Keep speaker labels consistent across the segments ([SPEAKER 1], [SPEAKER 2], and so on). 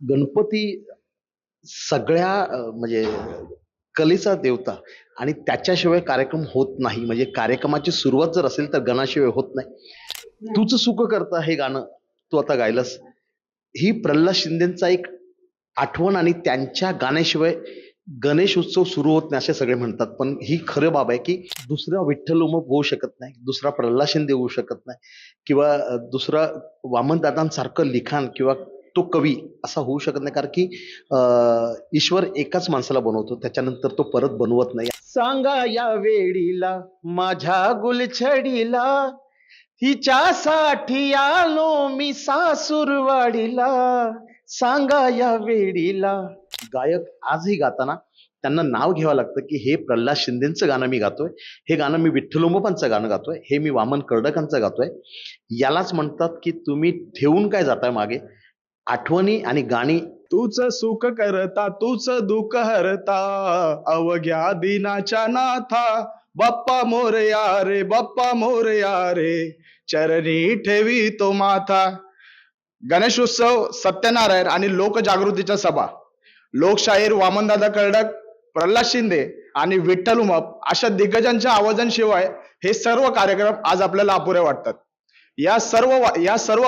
[SPEAKER 1] गणपती सगळ्या म्हणजे कलेचा देवता आणि त्याच्याशिवाय कार्यक्रम होत नाही. म्हणजे कार्यक्रमाची सुरुवात जर असेल तर गणाशिवाय होत नाही. तूच सुख करता हे गाणं तू आता गायलंस. ही प्रल्हाद शिंदेचा एक आठवण आणि त्यांच्या गाण्याशिवाय गणेश उत्सव सुरू होत नाही असे सगळे म्हणतात. पण ही खरं बाब आहे की दुसरा विठ्ठल उमप होऊ शकत नाही दुसरा प्रल्हाद शिंदे होऊ शकत नाही किंवा दुसरा वामनदादांसारखं लिखाण किंवा तो कवी असा होऊ शकत नाही कारण की अ, ईश्वर एकाच माणसाला बनवतो त्याच्यानंतर तो परत बनवत नाही. सांगा या वेळीला माझ्या गुलछडीला हिच्यासाठी आलो मी सासूरवाडीला. सांगा या वेळीला गायक आजही गाताना त्यांना नाव घ्यावं लागतं की हे प्रल्हाद शिंदेचं गाणं मी गातोय हे गाणं मी विठ्ठलोमोपांचं गाणं गातोय हे मी वामन कर्डकांचं गातोय. यालाच म्हणतात की तुम्ही ठेवून काय जाताय मागे? आठवणी आणि गाणी.
[SPEAKER 2] तूच सुख करता तूच दुःख हरता. अवघ्या दिनाच्या नाथा बाप्पा मोरया रे बाप्पा मोरया रे. चरणी ठेवी तो माथा. गणेशोत्सव सत्यनारायण आणि लोकजागृतीच्या सभा. लोकशाहीर वामनदादा कर्डक प्रल्हाद शिंदे आणि विठ्ठल उमप अशा दिग्गजांच्या आवाजांशिवाय हे सर्व कार्यक्रम आज आपल्याला अपुरे वाटतात. या सर्व या सर्व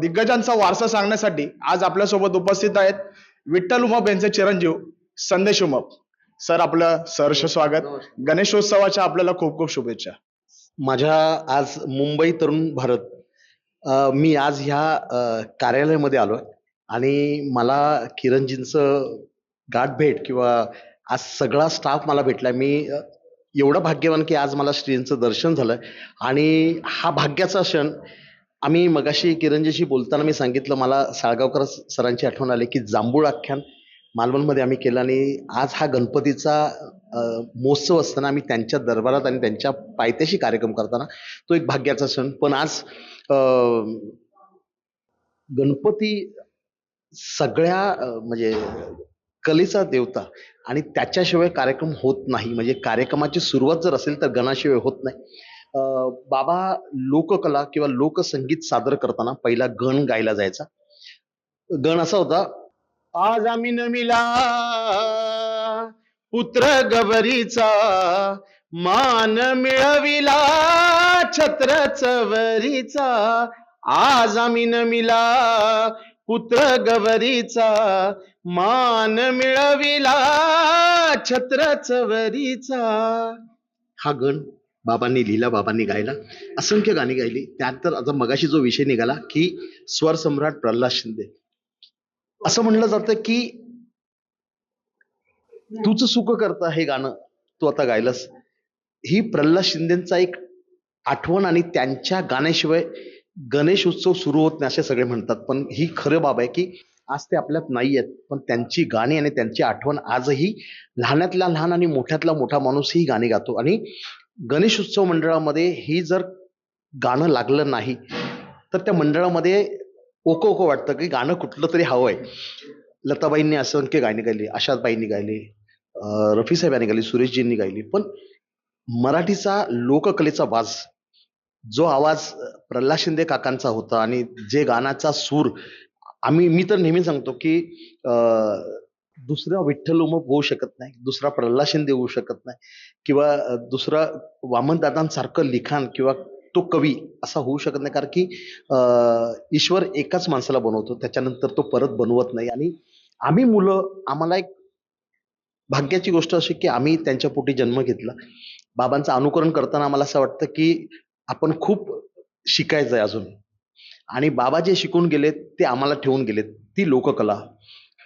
[SPEAKER 2] दिग्गजांचा वारसा सांगण्यासाठी आज आपल्यासोबत उपस्थित आहेत विठ्ठल उमप यांचे चिरंजीव संदेश उमप. सर आपलं सहर्ष स्वागत. गणेशोत्सवाच्या आपल्याला खूप खूप शुभेच्छा.
[SPEAKER 1] माझ्या आज मुंबई तरुण भारत मी आज ह्या कार्यालयामध्ये आलोय आणि मला किरणजींचं गाठ भेट किंवा आज सगळा स्टाफ मला भेटला. मी एवढं भाग्यवान की आज मला श्रींचं दर्शन झालं आणि हा भाग्याचा क्षण आम्ही मगाशी किरणजीशी बोलताना मी सांगितलं मला साळगावकर सरांची आठवण आली की जांभूळ आख्यान मालवणमध्ये आम्ही केलं आणि आज हा गणपतीचा महोत्सव असताना आम्ही त्यांच्या दरबारात आणि त्यांच्या पायथ्याशी कार्यक्रम करताना तो एक भाग्याचा क्षण. पण आज गणपती सगळ्या म्हणजे कलेचा देवता. आणि त्याच्याशिवाय कार्यक्रम होत नाही. म्हणजे कार्यक्रमाची सुरुवात जर असेल तर गणाशिवाय होत नाही. बाबा लोककला किंवा लोकसंगीत सादर करताना पहिला गण गायला जायचा. गण असा होता आज आम्ही नमिला पुत्र गबरीचा मान मिळविला छत्र चवरीचा. आज आम्ही नमिला पुत्र गबरीचा मान मिळविला छत्र चवरीचा हा गण बाबांनी लिहिला बाबांनी गायला. असंख्य गाणी गायली. त्यानंतर आता मगाशी जो विषय निघाला की स्वर सम्राट प्रल्हाद शिंदे. असं म्हणलं जातं की तूच सुख करता हे गाणं तू आता गायलास. ही प्रल्हाद शिंदेचा एक आठवण आणि त्यांच्या गाण्याशिवाय गणेश उत्सव सुरू होत नाही असे सगळे म्हणतात. पण ही खरं बाब आहे की आज ते आपल्यात नाही आहेत पण त्यांची गाणी आणि त्यांची आठवण आजही लहानातला लहान आणि मोठ्यातला मोठा माणूस ही गाणी गातो. आणि गणेश उत्सव मंडळामध्ये ही जर गाणं लागलं नाही तर त्या मंडळामध्ये ओको ओको वाटतं की गाणं कुठलं तरी हवं आहे लताबाईंनी असंख्य गाणी गायली आशादबाईंनी गायली रफी साहेबांनी गायली सुरेशजींनी गायली पण मराठीचा लोककलेचा वाज जो आवाज प्रल्हाद शिंदे काकांचा होता आणि जे गाण्याचा सूर आम्ही मी तर नेहमी सांगतो की दुसरा विठ्ठल उमप होऊ शकत नाही दुसरा प्रल्हाद शिंदे होऊ शकत नाही किंवा दुसरा वामनदादांसारखं लिखाण किंवा तो कवी असा होऊ शकत नाही. कारण की ईश्वर एकाच माणसाला बनवतो त्याच्यानंतर तो परत बनवत नाही. आणि आम्ही मुलं आम्हाला एक भाग्याची गोष्ट अशी की आम्ही त्यांच्या पोटी जन्म घेतला. बाबांचं अनुकरण करताना आम्हाला असं वाटतं की आपण खूप शिकायचं आहे अजून. आणि बाबा जे शिकून गेलेत ते आम्हाला ठेवून गेलेत. ती लोककला.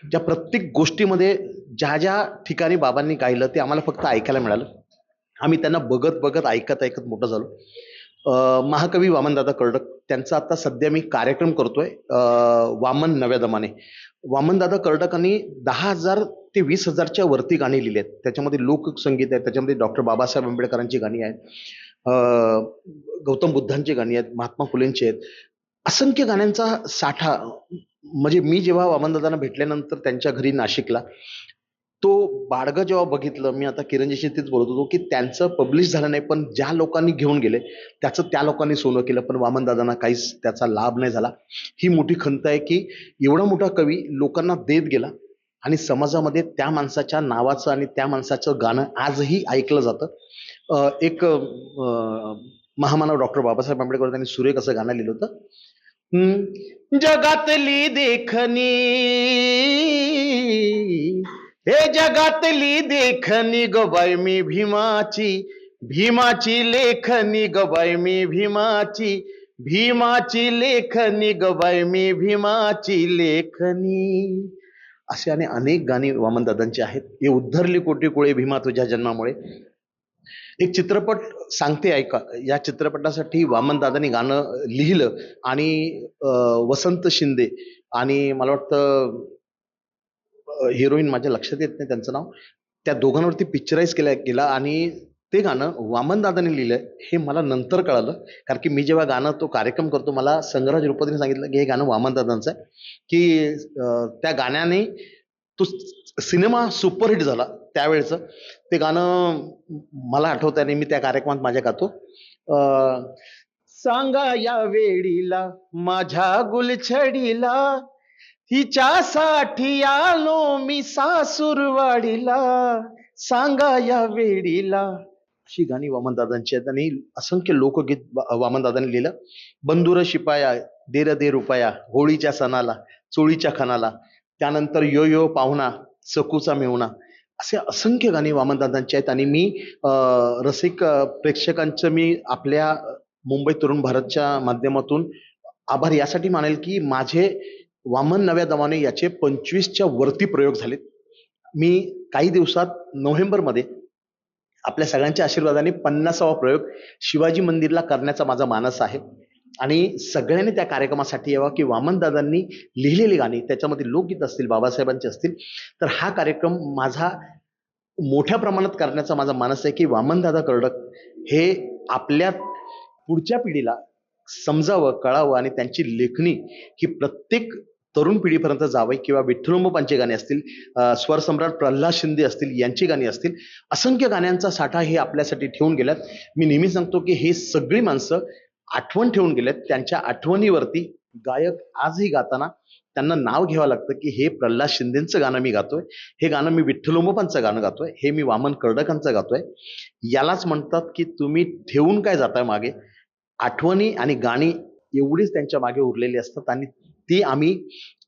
[SPEAKER 1] ज्या प्रत्येक गोष्टीमध्ये ज्या ज्या ठिकाणी बाबांनी गायलं ते आम्हाला फक्त ऐकायला मिळालं. आम्ही त्यांना बघत बघत ऐकत ऐकत मोठं झालो. महाकवी वामनदादा कर्डक त्यांचा आता सध्या मी कार्यक्रम करतोय वामन नव्या दमाने. वामनदादा कर्डकांनी दहा हजार ते वीस हजारच्या वरती गाणी लिहिली आहेत. त्याच्यामध्ये लोकसंगीत आहे त्याच्यामध्ये डॉक्टर बाबासाहेब आंबेडकरांची गाणी आहेत. गौतम बुद्धांची गाणी आहेत महात्मा फुलेंची आहेत. असंख्य गाण्यांचा साठा म्हणजे मी जेव्हा वामनदादांना भेटल्यानंतर त्यांच्या घरी नाशिकला तो बाडगं जेव्हा बघितलं मी आता किरणजीशी तेच बोलत होतो की त्यांचं पब्लिश झालं नाही पण ज्या लोकांनी घेऊन गेले त्याचं त्या लोकांनी सोनं केलं पण वामनदादांना काहीच त्याचा लाभ नाही झाला. ही मोठी खंत आहे की एवढा मोठा कवी लोकांना देत गेला आणि समाजामध्ये त्या माणसाच्या नावाचं आणि त्या माणसाचं गाणं आजही ऐकलं जातं. एक महामानव डॉक्टर बाबासाहेब आंबेडकर त्यांनी सुरेख असं गाणं लिहिलं होतं. जगातली देखणी हे जगातली देखणी गबाय मी भीमाची भीमाची लेखनी गबाय मी भीमाची भीमाची लेखनी गबाय मी भीमाची लेखनी असे आणि अनेक गाणी वामनदादांची आहेत. हे उद्धरली कोटी कुळे भीमा तुझ्या जन्मामुळे. एक चित्रपट सांगते ऐका. या चित्रपटासाठी वामनदादांनी गाणं लिहिलं आणि वसंत शिंदे आणि मला वाटतं हिरोईन माझ्या लक्षात येत नाही त्यांचं नाव. त्या दोघांवरती पिक्चराईज केलं गेला आणि ते गाणं वामनदादाने लिहिलं हे मला नंतर कळालं. कारण की मी जेव्हा गाणं तो कार्यक्रम करतो मला संग्रह रुपतीने सांगितलं की हे गाणं वामनदादांचं आहे. की त्या गाण्याने तो सिनेमा सुपरहिट झाला. त्यावेळेचं ते गाणं मला आठवत आहे मी त्या कार्यक्रमात माझ्या गातो. अं, सांगा या वेळीला माझ्या गुलछडीला हिच्यासाठी आलो मी सासूरवाडीला. सांगा या वेळीला अशी गाणी वामनदादांची आहेत आणि असंख्य लोकगीत वामनदादांनी लिहिलं. बंधुर शिपाया देर दे रुपया होळीच्या सणाला चोळीच्या खणाला त्यानंतर यो यो पाहुणा सकूचा मेहुणा असे असंख्य गाणी वामनदादांची आहेत. आणि मी रसिक प्रेक्षकांचं मी आपल्या मुंबई तरुण भारतच्या माध्यमातून आभार यासाठी मानेल की माझे वामन नव्या दमाने याचे पंचवीसच्या वरती प्रयोग झालेत. मी काही दिवसात नोव्हेंबरमध्ये आपल्या सगळ्यांच्या आशीर्वादाने पन्नासावा प्रयोग शिवाजी मंदिरला करण्याचा माझा मानस आहे. आणि सगळ्यांनी त्या कार्यक्रमासाठी यावं की वामनदादांनी लिहिलेली गाणी त्याच्यामध्ये लोकगीत असतील बाबासाहेबांचे असतील तर हा कार्यक्रम माझा मोठ्या प्रमाणात करण्याचा माझा मानस आहे की वामनदादा कर्डक हे आपल्या पुढच्या पिढीला समजावं कळावं आणि त्यांची लेखणी ही प्रत्येक तरुण पिढीपर्यंत जावं किंवा विठ्ठलोंबांची गाणी असतील स्वरसम्राट प्रल्हाद शिंदे असतील यांची गाणी असतील असंख्य गाण्यांचा साठा हे आपल्यासाठी ठेवून गेल्यात. मी नेहमी सांगतो की हे सगळी माणसं आठवण ठेवून गेलेत. त्यांच्या आठवणीवरती गायक आजही गाताना त्यांना नाव घ्यावं लागतं की हे प्रल्हाद शिंदेचं गाणं मी गातोय. हे गाणं मी विठ्ठलोंबांचं गाणं गातोय. हे मी वामन कर्डकांचं गातोय. यालाच म्हणतात की तुम्ही ठेवून काय जाताय मागे? आठवणी आणि गाणी एवढीच त्यांच्या मागे उरलेली असतात आणि ती आम्ही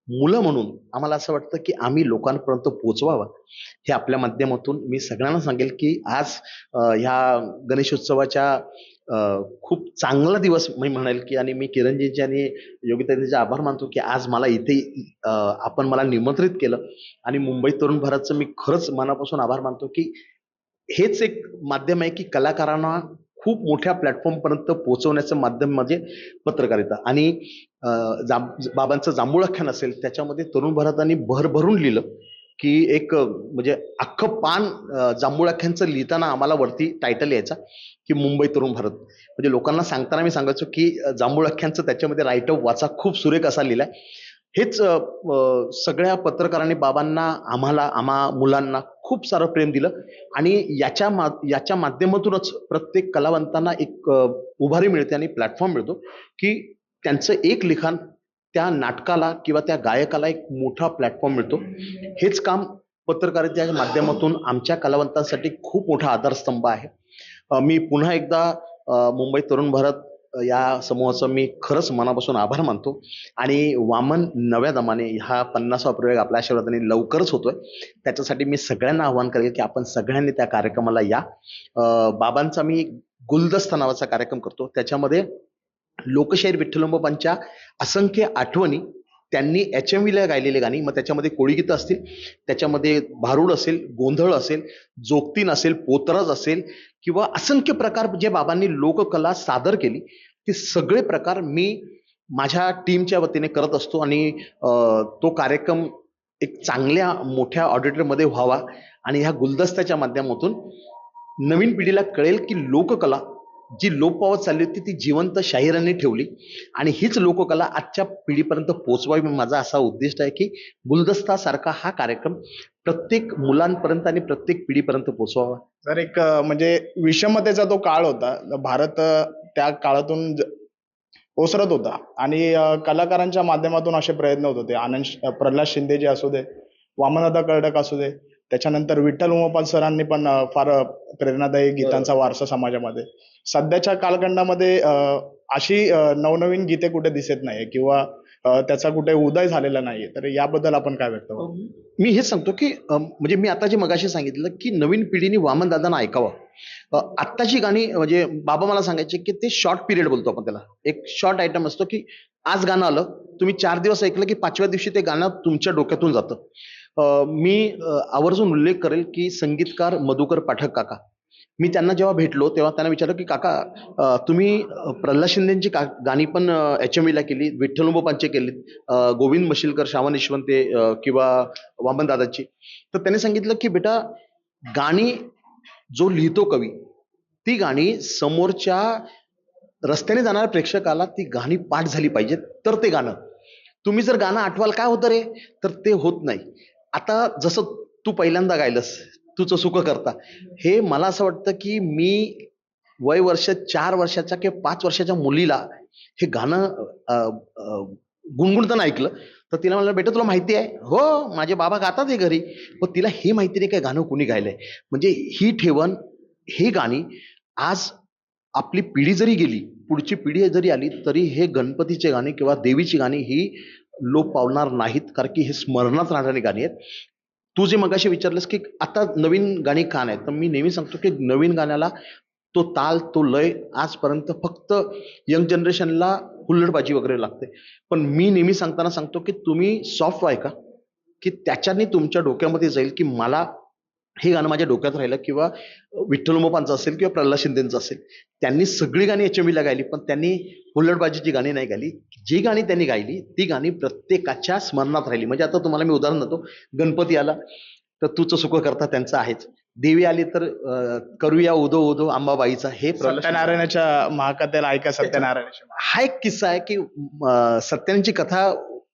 [SPEAKER 1] मुलं म्हणून आम्हाला असं वाटतं की आम्ही लोकांपर्यंत पोचवावं. हे आपल्या माध्यमातून मी सगळ्यांना सांगेल की आज ह्या गणेशोत्सवाच्या खूप चांगला दिवस मी म्हणेल की आणि मी किरणजींचे आणि योगिताजींचे आभार मानतो की आज मला इथे आपण मला निमंत्रित केलं. आणि मुंबई तरुण भारतचं मी खरंच मनापासून आभार मानतो की हेच एक माध्यम आहे की कलाकारांना खूप मोठ्या प्लॅटफॉर्मपर्यंत पोहोचवण्याचं माध्यम म्हणजे पत्रकारिता. आणि अं, जाम बाबांचं जांभूळाख्यान असेल त्याच्यामध्ये तरुण भारताने भरभरून लिहिलं. की एक म्हणजे अख्खं पान जांभूळाख्यांचं लिहिताना आम्हाला वरती टायटल यायचा की मुंबई तरुण भारत. म्हणजे लोकांना सांगताना मी सांगायचो की जांभूळाख्यांचं त्याच्यामध्ये राईटअप वाचा खूप सुरेख असा लिहिलाय हेच सगळ्या पत्रकारांनी बाबांना आम्हाला आम्हा मुलांना खूप सारं प्रेम दिलं. आणि याच्या मा याच्या माध्यमातूनच प्रत्येक कलावंतांना एक उभारी मिळते आणि प्लॅटफॉर्म मिळतो की त्यांचं एक लिखाण त्या नाटकाला किंवा त्या गायकाला एक मोठा प्लॅटफॉर्म मिळतो. हेच काम पत्रकारितेच्या माध्यमातून आमच्या कलावंतांसाठी खूप मोठा आधारस्तंभ आहे. मी पुन्हा एकदा मुंबई तरुण भारत या समूहाचा मी खरंच मनापासून आभार मानतो. आणि वामन नव्या दमाने हा पन्नासावा प्रयोग आपल्या आशीर्वादाने लवकरच होतोय. त्याच्यासाठी मी सगळ्यांना आवाहन करेल की आपण सगळ्यांनी त्या कार्यक्रमाला या. बाबांचा मी गुलदस्ता नावाचा कार्यक्रम करतो. त्याच्यामध्ये लोकशाहीर विठ्ठलोंबांच्या असंख्य आठवणी त्यांनी एच एम व्हीला गायलेली गाणी. मग त्याच्यामध्ये कोळीगीतं असतील त्याच्यामध्ये भारूड असेल गोंधळ असेल जोगतीन असेल पोतरज असेल किंवा असंख्य प्रकार जे बाबांनी लोककला सादर केली ते सगळे प्रकार मी माझ्या टीमच्या वतीने करत असतो आणि तो कार्यक्रम एक चांगल्या मोठ्या ऑडिटरमध्ये व्हावा आणि ह्या गुलदस्त्याच्या माध्यमातून नवीन पिढीला कळेल की लोककला जी लोप पावत चालली होती ती जिवंत शाहिरांनी ठेवली. आणि हीच लोककला आजच्या पिढीपर्यंत पोहोचवावी माझा असा उद्दिष्ट आहे की गुलदस्ता सारखा हा कार्यक्रम प्रत्येक मुलांपर्यंत आणि प्रत्येक पिढीपर्यंत पोहोचवावा.
[SPEAKER 2] तर एक म्हणजे विषमतेचा तो काळ होता. भारत त्या काळातून ओसरत होता. आणि कलाकारांच्या माध्यमातून असे प्रयत्न होत होते. आनंद प्रल्हाद शिंदे जे असू दे वामनदादा कर्डक असू दे त्याच्यानंतर विठ्ठल उमापाल सरांनी पण फार प्रेरणादायी गीतांचा वारसा समाजामध्ये. सध्याच्या कालखंडामध्ये अशी नवनवीन गीते कुठे दिसत नाही किंवा त्याचा कुठे उदय झालेला नाहीये. तर याबद्दल आपण काय व्यक्त?
[SPEAKER 1] मी हेच सांगतो की म्हणजे मी आता जे मगाशी सांगितलं की नवीन पिढीने वामन दादांना ऐकावं. आत्ताची गाणी म्हणजे बाबा मला सांगायचे की ते शॉर्ट पिरियड बोलतो आपण त्याला. एक शॉर्ट आयटम असतो की आज गाणं आलं तुम्ही चार दिवस ऐकलं की पाचव्या दिवशी ते गाणं तुमच्या डोक्यातून जातं. मी आवर्जून उल्लेख करेल की संगीतकार मधुकर पाठक काका. मी त्यांना जेव्हा भेटलो तेव्हा त्यांना विचारलं की काका तुम्ही प्रल्हाद शिंदेची का गाणी पण एच एम ला केली विठ्ठलोबांचे केली गोविंद मशिलकर श्रावण यशवंते किंवा वामन दादाची? तर त्याने सांगितलं की बेटा गाणी जो लिहितो कवी ती गाणी समोरच्या रस्त्याने जाणाऱ्या प्रेक्षकाला ती गाणी पाठ झाली पाहिजेत तर ते गाणं. तुम्ही जर गाणं आठवाल काय होतं रे? तर ते होत नाही. आता जसं तू पहिल्यांदा गायलंस तुझं सुख करता. हे मला असं वाटतं की मी वय वर्ष चार वर्षाच्या किंवा पाच वर्षाच्या मुलीला हे गाणं गुणगुणताना ऐकलं तर तिला म्हणलं बेटा तुला माहिती आहे? हो माझे बाबा गातात हे घरी. पण तिला हे माहिती नाही काय गाणं कुणी गायलंय. म्हणजे ही ठेवण ही गाणी आज आपली पिढी जरी गेली पुढची पिढी जरी आली तरी हे गणपतीचे गाणी किंवा देवीची गाणी ही लोप पावणार नाहीत कारण की हे स्मरणात राहणारी गाणी आहेत. तू जे मगाशी विचारलंस की आता नवीन गाणी का नाहीत? तर मी नेहमी सांगतो की नवीन गाण्याला तो ताल तो लय आजपर्यंत फक्त यंग जनरेशनला हुल्लडबाजी वगैरे लागते. पण मी नेहमी सांगताना सांगतो की तुम्ही सॉफ्ट ऐका की त्याच्याने तुमच्या डोक्यामध्ये जाईल की मला हे गाणं माझ्या डोक्यात राहिलं किंवा विठ्ठल मोपांचं असेल किंवा प्रल्हाद शिंदेचं असेल त्यांनी सगळी गाणी एच ला गायली पण त्यांनी हुल्लडबाजीची गाणी नाही गायली जी गाणी त्यांनी गायली ती गाणी प्रत्येकाच्या स्मरणात राहिली. म्हणजे आता तुम्हाला मी उदाहरण देतो गणपती आला तर तुझं सुख करता त्यांचं आहेच. देवी आली तर करूया उदो उदो अंबाबाईचा हे
[SPEAKER 2] सत्यनारायणाच्या महाकथेला ऐका सत्यनारायणाची
[SPEAKER 1] हा एक किस्सा आहे की अं, सत्यानारायणची कथा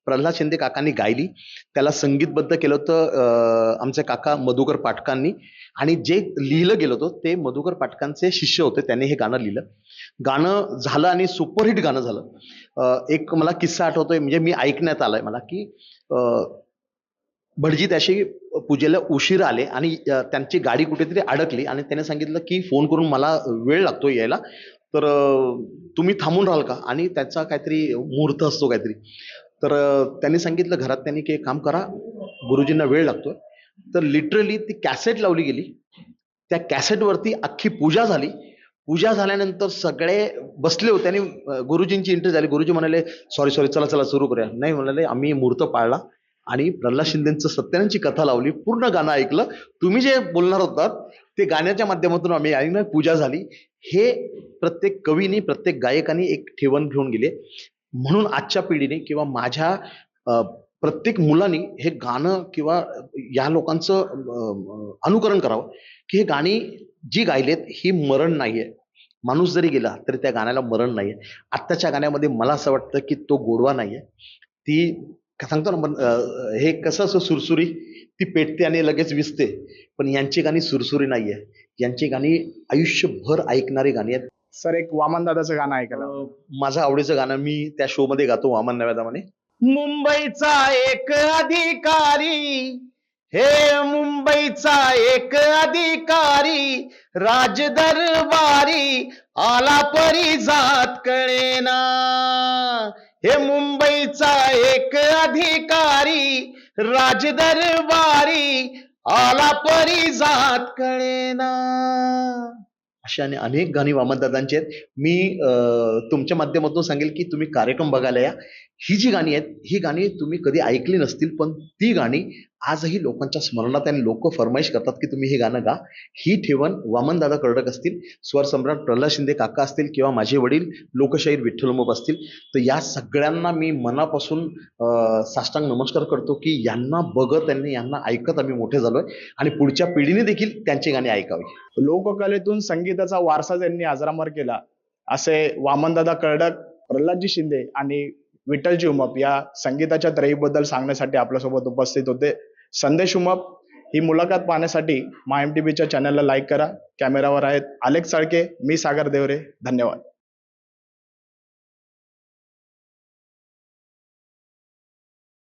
[SPEAKER 1] प्रल्हाद शिंदे काकांनी गायली. त्याला संगीतबद्ध केलं होतं आमचे काका मधुकर पाटकांनी. आणि जे लिहिलं गेलं होतं ते मधुकर पाटकांचे शिष्य होते त्यांनी हे गाणं लिहिलं. गाणं झालं आणि सुपरहिट गाणं झालं. एक मला किस्सा आठवतोय म्हणजे मी ऐकण्यात आलाय मला की भटजी त्याशी पूजेला उशीर आले आणि त्यांची गाडी कुठेतरी अडकली आणि त्याने सांगितलं की फोन करून मला वेळ लागतो यायला. तर तुम्ही थांबून राहाल का? आणि त्याचा काहीतरी मुहूर्त असतो काहीतरी. तर त्यांनी सांगितलं घरात त्यांनी की एक काम करा गुरुजींना वेळ लागतोय. तर लिटरली ती कॅसेट लावली गेली. त्या कॅसेटवरती अख्खी पूजा झाली. पूजा झाल्यानंतर सगळे बसले होते आणि गुरुजींची एंट्री झाली. गुरुजी म्हणाले सॉरी सॉरी चला चला सुरू करूया. नाही म्हणाले आम्ही मुहूर्त पाळला आणि प्रल्हाद शिंदेचं सत्यानांची कथा लावली पूर्ण गाणं ऐकलं. तुम्ही जे बोलणार होतात ते गाण्याच्या माध्यमातून आम्ही ऐकणार. पूजा झाली. हे प्रत्येक कवीने प्रत्येक गायकाने एक ठेवण घेऊन गेले. म्हणून आजच्या पिढीने किंवा माझ्या प्रत्येक मुलांनी हे गाणं किंवा या लोकांचं अनुकरण करावं की हे गाणी जी गायलेत ही मरण नाहीये. माणूस जरी गेला तरी त्या गाण्याला मरण नाहीये. आत्ताच्या गाण्यामध्ये मला असं वाटतं की तो गोडवा नाहीये. ती सांगतो ना हे कसं असं सुरसुरी ती पेटते आणि लगेच विसते. पण यांची गाणी सुरसुरी नाहीये. यांची गाणी आयुष्यभर ऐकणारी गाणी आहेत.
[SPEAKER 2] सर एक वामन दादाचं गाणं ऐकायला
[SPEAKER 1] अं, माझं आवडीचं गाणं मी त्या शो मध्ये गातो वामन नव्यादामाने
[SPEAKER 2] मुंबईचा एक अधिकारी हे मुंबईचा एक अधिकारी राजदरबारी आला परी जात कळेना. हे मुंबईचा एक अधिकारी राजदरबारी आला परी जात कळेना.
[SPEAKER 1] अशी आणि अनेक गाणी वामनदादांची आहेत. मी तुमच्या माध्यमातून सांगेल की तुम्ही कार्यक्रम बघायला या. ही जी गाणी आहेत ही गाणी तुम्ही कधी ऐकली नसतील पण ती गाणी आजही लोकांच्या स्मरणात आणि लोक फरमाईश करतात की तुम्ही हे गाणं गा. ही ठेवण वामनदादा कर्डक असतील स्वरसम्राट प्रल्हाद शिंदे काका असतील किंवा माझे वडील लोकशाहीर विठ्ठलमोप असतील तर या सगळ्यांना मी मनापासून साष्टांग नमस्कार करतो की यांना बघत त्यांनी यांना ऐकत आम्ही मोठे झालोय आणि पुढच्या पिढीने देखील त्यांची गाणी ऐकावी.
[SPEAKER 2] लोककलेतून संगीताचा वारसा ज्यांनी आजरामर केला. असे वामनदादा कर्डक प्रल्हादजी शिंदे आणि विठ्ठलजी उमप या संगीताच्या त्रयीबद्दल सांगण्यासाठी आपल्यासोबत उपस्थित होते. संदेश उमप. ही मुलाखत पाहण्यासाठी मा एम टी व्हीच्या चॅनलला लाईक करा. कॅमेरावर आहेत. अलेक्स साळके मी सागर देवरे. धन्यवाद.